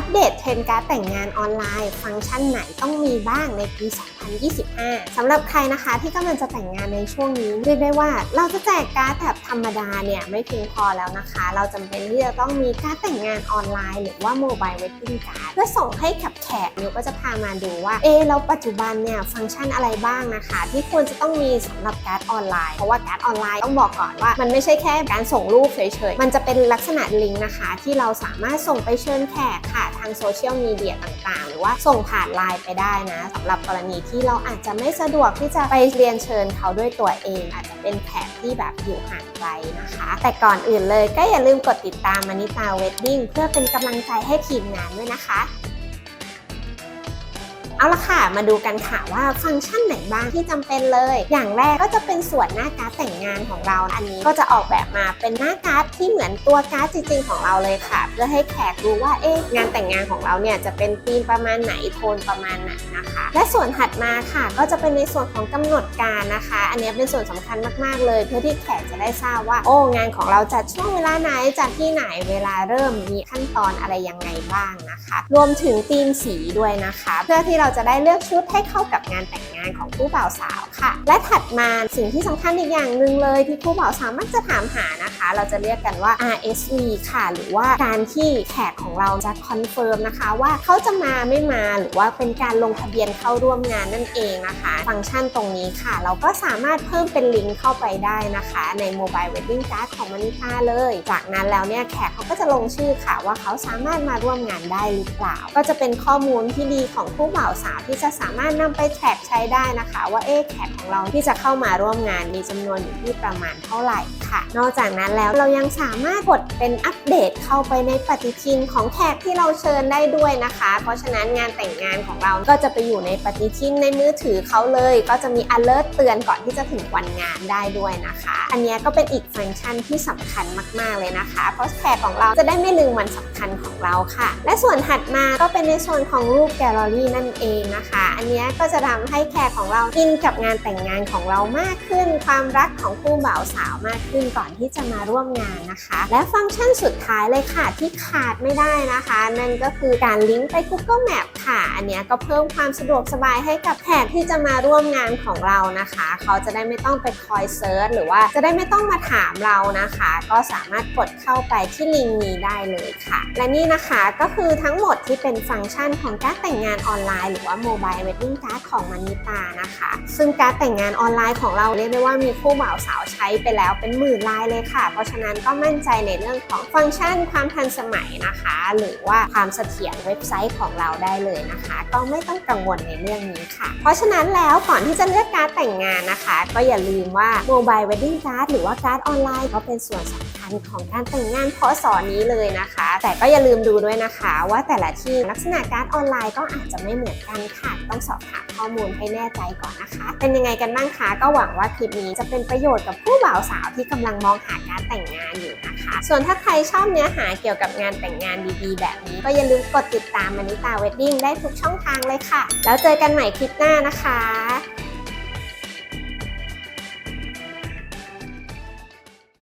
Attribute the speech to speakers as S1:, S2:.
S1: อัปเดตเทรนด์การดแต่งงานออนไลน์ ฟังก์ชันไหนต้องมีบ้างในปี 2025 สำหรับใครนะคะที่กำลังจะแต่งงานในช่วงนี้เรียกได้ว่าเราจะแจกการ์ดแบบธรรมดาเนี่ยไม่เพียงพอแล้วนะคะ เราจำเป็นที่จะต้องมีการดแต่งงานออนไลน์ หรือว่าโมบายเวดดิ้งการ์ดเพื่อส่งให้กับแขกนิวก็จะพามาดูว่าเอะแล้วปัจจุบันเนี่ยฟังก์ชันอะไรบ้างนะคะ ที่ควรจะต้องมีสำหรับการ์ดออนไลน์เพราะว่าการ์ดออนไลน์ต้องบอกก่อนว่า มันไม่ใช่แค่การส่งรูปเฉยๆมันจะเป็นลักษณะลิงก์นะคะ ที่เราสามารถส่งไปเชิญแขกค่ะางโซเชียลมีเดียต่างๆ หรือว่าส่งผ่านไลน์ไปได้นะสำหรับกรณีที่เราอาจจะไม่สะดวกที่จะไปเรียนเชิญเขาด้วยตัวเอง อาจจะเป็นแขกที่แบบอยู่ห่างไกลนะคะ แต่ก่อนอื่นเลยก็อย่าลืมกดติดตามมานิตาเวดดิ้งเพื่อเป็นกำลังใจให้ทีมงานด้วยนะคะ เอาละค่ะ มาดูกันค่ะว่าฟังก์ชันไหนบ้างที่จำเป็นเลย อย่างแรกก็จะเป็นส่วนหน้าการ์ดแต่งงานของเราอันนี้ก็จะออกแบบมาเป็นหน้าการ์ดที่เหมือนตัวการ์ดจริง ๆ ของเราเลยค่ะ เพื่อให้แขกรู้ว่าเอ๊ะงานแต่งงานของเราเนี่ยจะเป็นธีมประมาณไหนโทนประมาณไหนนะคะ และส่วนถัดมาค่ะ ก็จะเป็นในส่วนของกำหนดการนะคะ อันนี้เป็นส่วนสำคัญมากๆเลย เพื่อที่แขกจะได้ทราบว่า โอ้งานของเราจัดช่วงเวลาไหนจัดที่ไหนเวลาเริ่มมีขั้นตอนอะไรยังไงบ้างนะคะ รวมถึงธีมสีด้วยนะคะ เพื่อที่เราจะได้เลือกชุดให้เข้ากับงานแต่งงานของคู่บ่าวสาวค่ะ และถัดมาสิ่งที่สำคัญอีกอย่างหนึ่งเลยที่คู่บ่าวสาวมักจะถามหานะคะ เราจะเรียกกันว่า RSV ค่ะ หรือว่าการที่แขกของเราจะคอนเฟิร์มนะคะว่าเขาจะมาไม่มาหรือว่าเป็นการลงทะเบียนเข้าร่วมงานนั่นเองนะคะ ฟังก์ชันตรงนี้ค่ะ เราก็สามารถเพิ่มเป็นลิงก์เข้าไปได้นะคะ ใน Mobile Wedding Card ของมานิตาเลย จากนั้นแล้วเนี่ยแขกเขาก็จะลงชื่อค่ะ ว่าเขาสามารถมาร่วมงานได้หรือเปล่า ก็จะเป็นข้อมูลที่ดีของผู้บ่าวสาวที่จะสามารถนำไปแท็กใช้ได้นะคะ ว่าเอ๊แขกของเราที่จะเข้ามาร่วมงานมีจำนวนอยู่ที่ประมาณเท่าไหร่ ค่ะ นอกจากนั้นแล้วเรายังสามารถกดเป็นอัปเดตเข้าไปในปฏิทินของแขกที่เราเชิญได้ด้วยนะคะ เพราะฉะนั้นงานแต่งงานของเราก็จะไปอยู่ในปฏิทินในมือถือเขาเลย ก็จะมี alert เตือนก่อนที่จะถึงวันงานได้ด้วยนะคะ อันนี้ก็เป็นอีกฟังก์ชันที่สำคัญมาก ๆ เลยนะคะ เพราะแขกของเราจะได้ไม่ลืมวันสำคัญของเราค่ะ และส่วนถัดมาก็เป็นในส่วนของรูปแกลเลอรี่นั่นเองนะคะ อันนี้ก็จะทำให้แขกของเราอินกับงานแต่งงานของเรามากขึ้น ความรักของคู่บ่าวสาวมากขึ้นก่อนที่จะมาร่วมงานนะคะ และฟังก์ชันสุดท้ายเลยค่ะที่ขาดไม่ได้นะคะ นั่นก็คือการลิงก์ไป Google Map ค่ะ อันนี้ก็เพิ่มความสะดวกสบายให้กับแขกที่จะมาร่วมงานของเรานะคะ เขาจะได้ไม่ต้องไปคอยเซิร์ชหรือว่าจะได้ไม่ต้องมาถามเรานะคะ ก็สามารถกดเข้าไปที่ลิงก์นี้ได้เลยค่ะ และนี่นะคะก็คือทั้งหมดที่เป็นฟังก์ชันของการแต่งงานออนไลน์หรือว่า Mobile Wedding Card ของมานิตานะคะ ซึ่งการแต่งงานออนไลน์ของเราเรียกได้ว่ามีคู่บ่าวสาวใช้ไปแล้วเป็นหมื่นลายเลยค่ะ เพราะฉะนั้นก็มั่นใจในเรื่องของฟังก์ชันความทันสมัยนะคะ หรือว่าความเสถียรเว็บไซต์ของเราได้เลยนะคะ ก็ไม่ต้องกังวลในเรื่องนี้ค่ะ เพราะฉะนั้นแล้วก่อนที่จะเลือกการแต่งงานนะคะ ก็อย่าลืมว่าโมบายเวดดิ้งการ์ดหรือว่าการ์ดออนไลน์ก็เป็นส่วนสำคัญ ของการแต่งงานพศนี้เลยนะคะ แต่ก็อย่าลืมดูด้วยนะคะ ว่าแต่ละที่ลักษณะการ์ดออนไลน์ก็อาจจะไม่เหมือนกันค่ะ ต้องสอบถามข้อมูลให้แน่ใจก่อนนะคะ เป็นยังไงกันบ้างคะก็หวังว่าคลิปนี้จะเป็นประโยชน์กับผู้บ่าวสาวที่กำลังมองหาการแต่งงานอยู่นะคะ ส่วนถ้าใครชอบเนื้อหาเกี่ยวกับงานแต่งงานดีๆ แบบนี้ ก็อย่าลืมกดติดตามมานิตาเวดดิ้งได้ทุกช่องทางเลยค่ะ แล้วเจอกันใหม่คลิปหน้านะคะ